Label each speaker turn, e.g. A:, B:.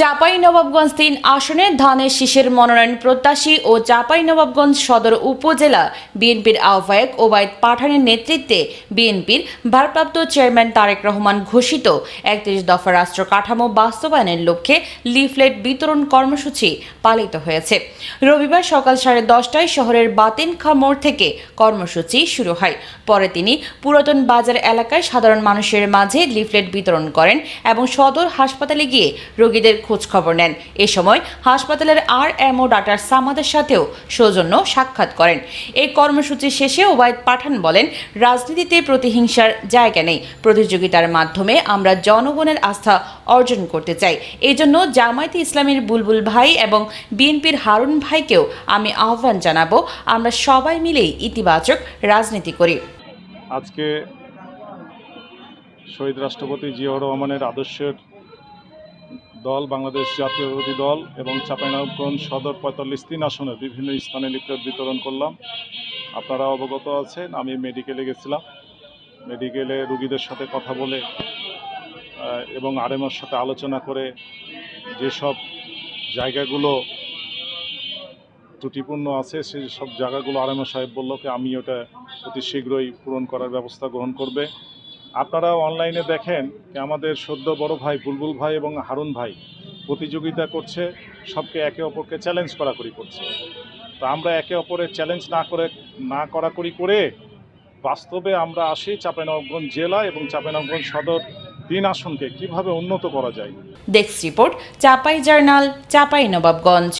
A: চাপাই নবাবগঞ্জ তিন আসনে ধানের শীষের মনোনয়ন প্রত্যাশী ও চাপাই নবাবগঞ্জ সদর উপজেলা বিএনপির আহ্বায়ক ওবায়দ পাঠানের নেতৃত্বে বিএনপির ভারপ্রাপ্ত চেয়ারম্যান তারেক রহমান ঘোষিত একত্রিশ দফা রাষ্ট্র কাঠামো বাস্তবায়নের লক্ষ্যে লিফলেট বিতরণ কর্মসূচি পালিত হয়েছে। রবিবার সকাল সাড়ে দশটায় শহরের বাতিনখা মোড় থেকে কর্মসূচি শুরু হয়। পরে তিনি পুরাতন বাজার এলাকায় সাধারণ মানুষের মাঝে লিফলেট বিতরণ করেন এবং সদর হাসপাতালে গিয়ে রোগীদের খোঁজ খবর নেন। এ সময় হাসপাতালের আর এমও ডাক্তার সামাদের সাথেও সৌজন্য সাক্ষাৎ করেন। এই কর্মসূচি শেষে ওবায়দ পাঠান বলেন, রাজনীতিতে প্রতিহিংসার জায়গা নেই। প্রতিযোগিতার মাধ্যমে আমরা জনগণের আস্থা অর্জন করতে চাই। এই জন্য জামায়াতে ইসলামীর বুলবুল ভাই এবং বিএনপির হারুন ভাইকেও আমি আহ্বান জানাব, আমরা সবাই মিলেই ইতিবাচক রাজনীতি করি।
B: আজকে শহীদ রাষ্ট্রপতি জিয়াউর রহমানের আদর্শের দল, বাংলাদেশ জাতীয়তাবাদী দল এবং চাঁপাইনবাবগঞ্জ সদর পঁয়তাল্লিশ তিন আসনের বিভিন্ন স্থানে লিফলেট বিতরণ করলাম। আপনারা অবগত আছেন, আমি মেডিকেলে গেছিলাম। মেডিকেলে রুগীদের সাথে কথা বলে এবং আরএমওর সাথে আলোচনা করে যেসব জায়গাগুলো ত্রুটিপূর্ণ আছে সেই সব জায়গাগুলো আরএমও সাহেব বলল কি, আমি ওটা অতি শীঘ্রই পূরণ করার ব্যবস্থা গ্রহণ করবে। আপনারা অনলাইনে দেখেন আমাদের সদ্য বড় ভাই বুলবুল ভাই এবং হারুন ভাই প্রতিযোগিতা করছে, সবকে একে অপরকে চ্যালেঞ্জ করাকরি করছে। তো আমরা একে অপরের চ্যালেঞ্জ না করে, না করাকরি করে বাস্তবে আমরা আসি চাঁপাইনবাবগঞ্জ জেলা এবং চাঁপাইনবাবগঞ্জ সদর তিন আসনকে কীভাবে উন্নত করা যায়।
A: Desk report Chapai journal Chapai Nawabganj